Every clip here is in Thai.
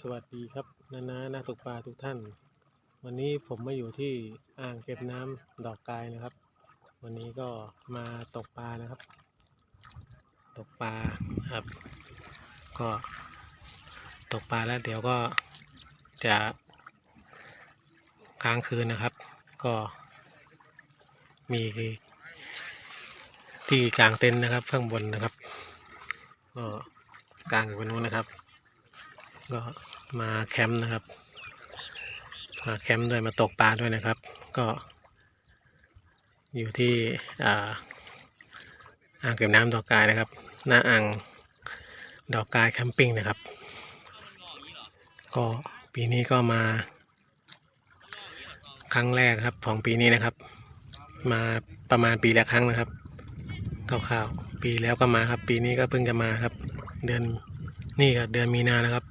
สวัสดีครับนานานักตกปลาทุกท่าน วันนี้ผมมาอยู่ที่อ่างเก็บน้ำดอกกายนะครับ วันนี้ก็มาตกปลานะครับ ตกปลาครับ ก็ตกปลาแล้วเดี๋ยวก็จะค้างคืนนะครับ ก็มีที่กลางเต็นท์นะครับข้างบนนะครับก็กลางอยู่บนนู้นนะครับ ก็มาแคมป์นะครับ มาแคมป์ด้วยมาตกปลาด้วยนะครับ ก็อยู่ที่อ่างเก็บน้ำดอกกายนะครับ หน้าอ่างดอกกายแคมปิ้งนะครับ ก็ปีนี้ก็มา ครั้งแรกครับของปีนี้นะครับ มาประมาณปีละครั้งนะครับคร่าวๆปีแล้วก็มาครับ ปีนี้ก็เพิ่งจะมาครับ เดือนนี่ครับเดือนมีนานะครับ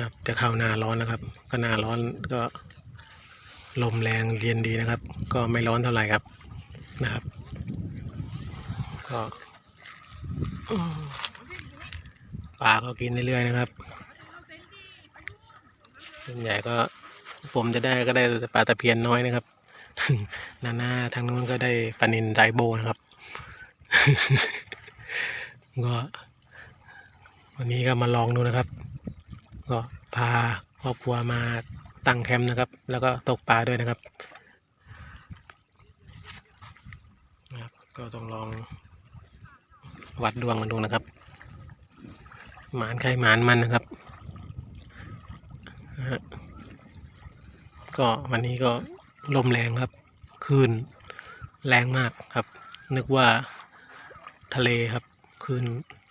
ครับจะเข้าหน้าร้อนแล้วครับ ก็หน้าร้อนก็ลมแรงเรียนดีนะครับ ก็ไม่ร้อนเท่าไหร่ครับนะครับ ก็ปลาก็กินเรื่อยๆนะครับส่วนใหญ่ก็ผมจะได้ก็ได้ปลาตะเพียนน้อยนะครับนาหน้าทางนู้นก็ได้ปลานินไดโบนะครับ ก็วันนี้ก็มาลองดูนะครับ ก็พาครอบครัวมาตั้งแคมป์นะครับ แล้วก็ตกปลาด้วยนะครับนะครับ ก็ต้องลองวัดดวงกันดูนะครับ หมานใครหมานมันนะครับก็วันนี้ก็ลมแรงครับคลื่นแรงมากครับ นึกว่าทะเลครับคลื่น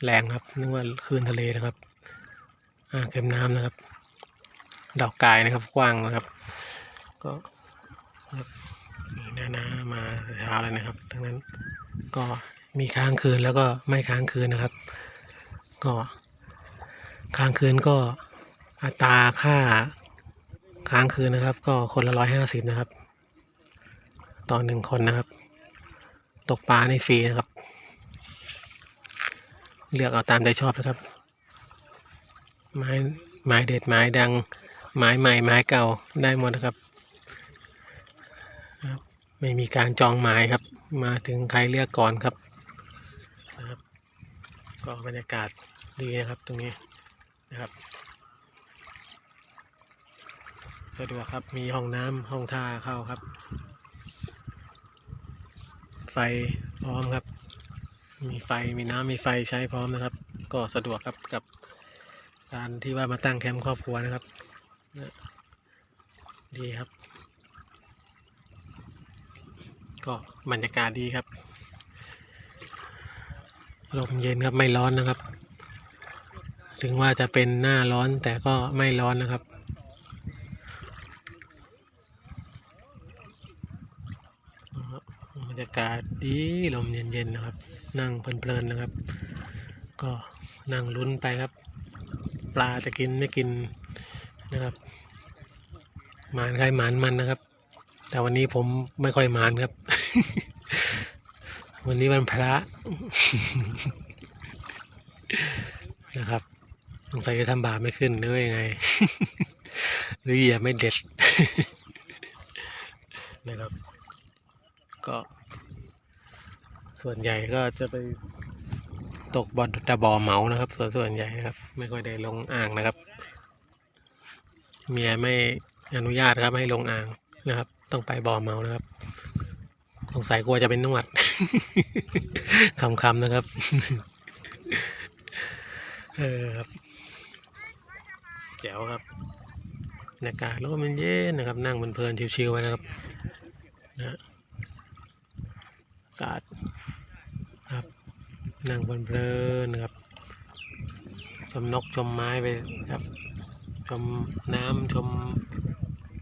แรงครับ นึกว่าคลื่นทะเลนะครับ เก็บน้ำนะครับ ดอกกายนะครับ กว้างนะครับ ก็มีหน้าน้ามาเช้าเลยนะครับทั้งนั้นก็มีค้างคืนแล้วก็ไม่ค้างคืนนะครับ ก็ค้างคืนก็อัตราค่าค้างคืนนะครับ ก็คนละร้อยห้าสิบนะครับ ต่อหนึ่งคนนะครับ ตกปลาในฟรีนะครับ เลือกเอาตามใจชอบนะครับ ไม้ไม้เด็ดไม้ดัง ไม้ใหม่ไม้เก่าได้หมดนะครับครับไม่มีการจองหมายครับ มาถึงใครเลือกก่อนครับนะครับ ก็บรรยากาศดีนะครับตรงนี้นะครับ สะดวกครับมีห้องน้ำห้องท่าเข้าครับ ไฟพร้อมครับ มีไฟมีน้ำมีไฟใช้พร้อมนะครับ ก็สะดวกครับกับ การที่ว่ามาตั้งแคมป์ครอบครัวนะครับดีครับ ก็บรรยากาศดีครับลมเย็นครับไม่ร้อนนะครับ ถึงว่าจะเป็นหน้าร้อนแต่ก็ไม่ร้อนนะครับ บรรยากาศดีลมเย็นๆนะครับ นั่งเพลินๆนะครับ ก็นั่งลุ้นไปครับ ปลาจะกินไม่กินนะครับหมานใครหมานมันนะครับ แต่วันนี้ผมไม่ค่อยหมานครับ วันนี้วันพระนะครับสงสัยจะทำบาปไม่ขึ้นหรือยังไง หรือเหยียบไม่เด็ดนะครับ ก็ ส่วนใหญ่ก็จะไป ตกบอลตะบอเหมานะครับ ส่วนส่วนใหญ่นะครับ ไม่ค่อยได้ลงอ่างนะครับ เมียไม่อนุญาตครับให้ลงอ่างนะครับ ต้องไปบอเมานะครับสงสัยกลัวจะเป็นนวดคำๆนะครับเออครับแจ๋วครับบรรยากาศร่มเย็นนะครับ นั่งเพลินๆชิวๆไว้นะครับนะอากาศ นั่งเพลินๆนะครับชมนกชมไม้ไปครับชมน้ำชม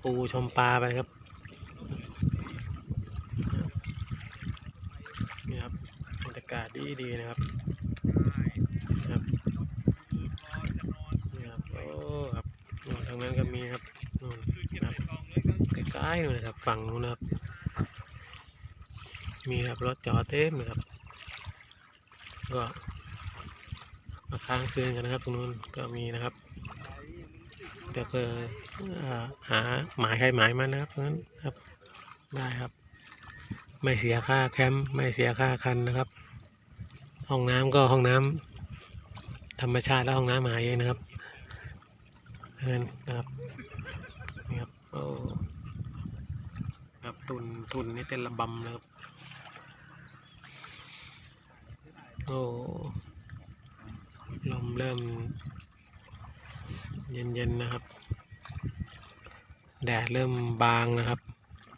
ปูชมปลาไปครับนี่ครับบรรยากาศดีดีนะครับครับนี่ครับโอ้ครับนู่นทางนั้นก็มีครับนู่นครับใกล้ๆนู่นนะครับฝั่งนู้นนะครับ มีครับรถจอดเต็มเลยครับ ก็มาค้างคืนกันนะครับตรงนู้นก็มีนะครับเดี๋ยวก็เอ่อหาหมายใครหมายมันะครับเพราะฉะนั้นครับได้ครับ ไม่เสียค่าแคมป์ไม่เสียค่าคันนะครับ ห้องน้ำก็ห้องน้ำธรรมชาติแล้วห้องน้ำหมายเองนะครับเงินนะครับนี่ครับโอ้ครับตุนทุนนี่เต้นระบำนะครับโอ้ลม เริ่ม เย็นๆนะครับ แดดเริ่มบางนะครับ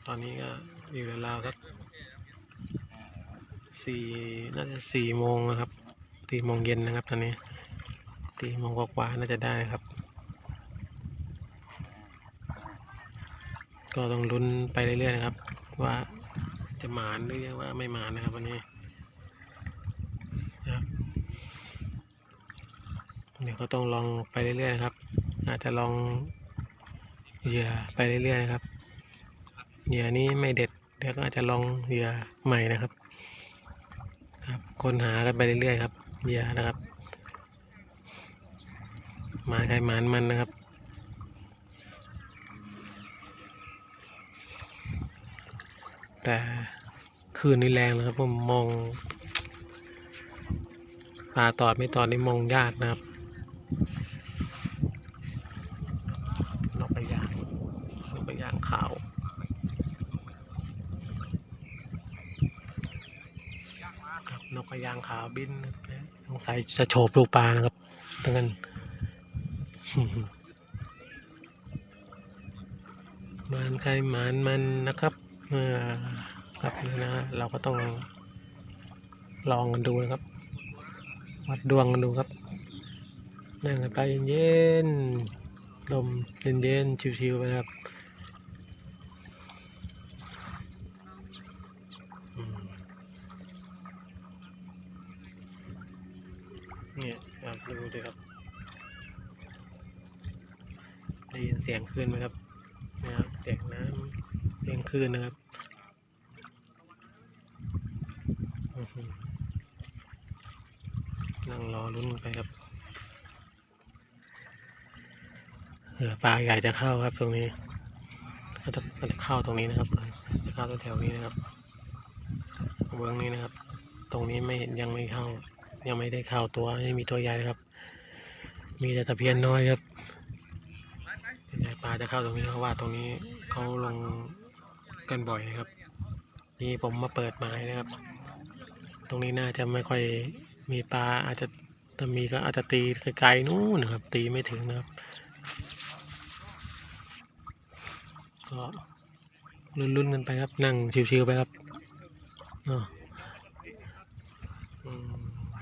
ตอนนี้ก็อยู่ราวๆครับสี่น่าจะสี่โมงนะครับสี่โมงเย็นนะครับ ตอนนี้สี่โมงกว่าๆน่าจะได้นะครับ ก็ต้องลุ้นไปเรื่อยๆนะครับ ว่าจะหมานหรือว่าไม่หมานนะครับวันนี้นะครับ เดี๋ยวก็ต้องลองไปเรื่อยๆนะครับ อาจจะลองเหยื่อไปเรื่อยๆนะครับเหยื่อนี้ไม่เด็ดเดี๋ยวก็อาจจะลองเหยื่อใหม่นะครับ ครับค้นหากันไปเรื่อยๆครับเหยื่อนะครับหมาใครหมานมันนะครับแต่คืนนี้แรงนะครับผมมองปลาตอดไม่ตอดนี่มองยากนะครับ นกกระยางนกกระยางขาวครับนกกระยางขาวบินนะครับสงสัยจะโฉบลูกปลานะครับทั้งนั้นมันใครหมานมันนะครับเออครับนะนะเราก็ต้องลองกันดูนะครับ วัดดวงกันดูครับ นั่งกันไปเย็นๆลมเย็นๆชิวๆไปครับเนี่ยครับดูดิครับ ได้ยินเสียงคลื่นไหมครับนะครับเสียงน้ำเสียงคลื่นนะครับนั่งรอลุ้นไปครับ เออปลาใหญ่จะเข้าครับตรงนี้ก็จะมันจะเข้าตรงนี้นะครับจะเข้าแถวนี้นะครับเบื้องนี้นะครับ ตรงนี้ไม่เห็นยังไม่เข้า ยังไม่ได้เข้าตัวไม่มีตัวใหญ่นะครับ มีแต่ตะเพียนน้อยครับเป็นใหญ่ปลาจะเข้าตรงนี้เพราะว่าตรงนี้เขาลงกันบ่อยนะครับ นี่ผมมาเปิดไม้นะครับ ตรงนี้น่าจะไม่ค่อยมีปลาอาจจะถ้ามีก็อาจจะตีไกลๆนู่นนะครับ ตีไม่ถึงนะครับ ก็ลุ้นๆกันไปครับ นั่งชิวๆไปครับ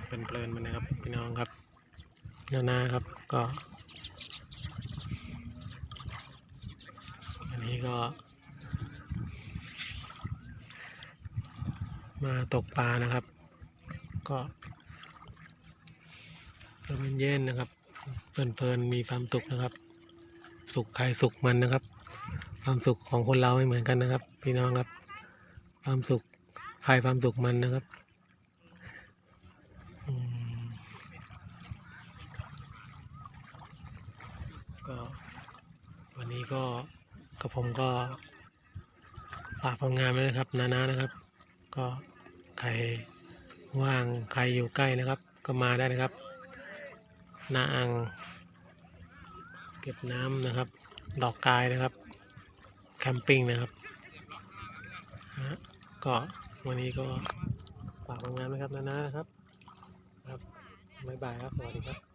เป็นเพลินๆมันนะครับพี่น้องครับนานาครับก็ อันนี้ก็ มาตกปลานะครับ ก็ลมเย็นนะครับเพลินๆมีความสุขนะครับ สุขใครสุขมันนะครับ ความสุขของคนเราไม่เหมือนกันนะครับ พี่น้องครับ ความสุขใครความสุขมันนะครับก็วันนี้ก็กับผมก็ฝากผลงานไว้นะครับนานๆนะครับ ก็ใครว่างใครอยู่ใกล้นะครับ ก็มาได้นะครับหนาอ่างเก็บน้ำนะครับ ดอกกายนะครับ แคมปิ้งนะครับฮะก็วันนี้ก็ฝากโรงานนะครับนาๆนะครับ ครับบ๊ายบายครับ สวัสดีครับ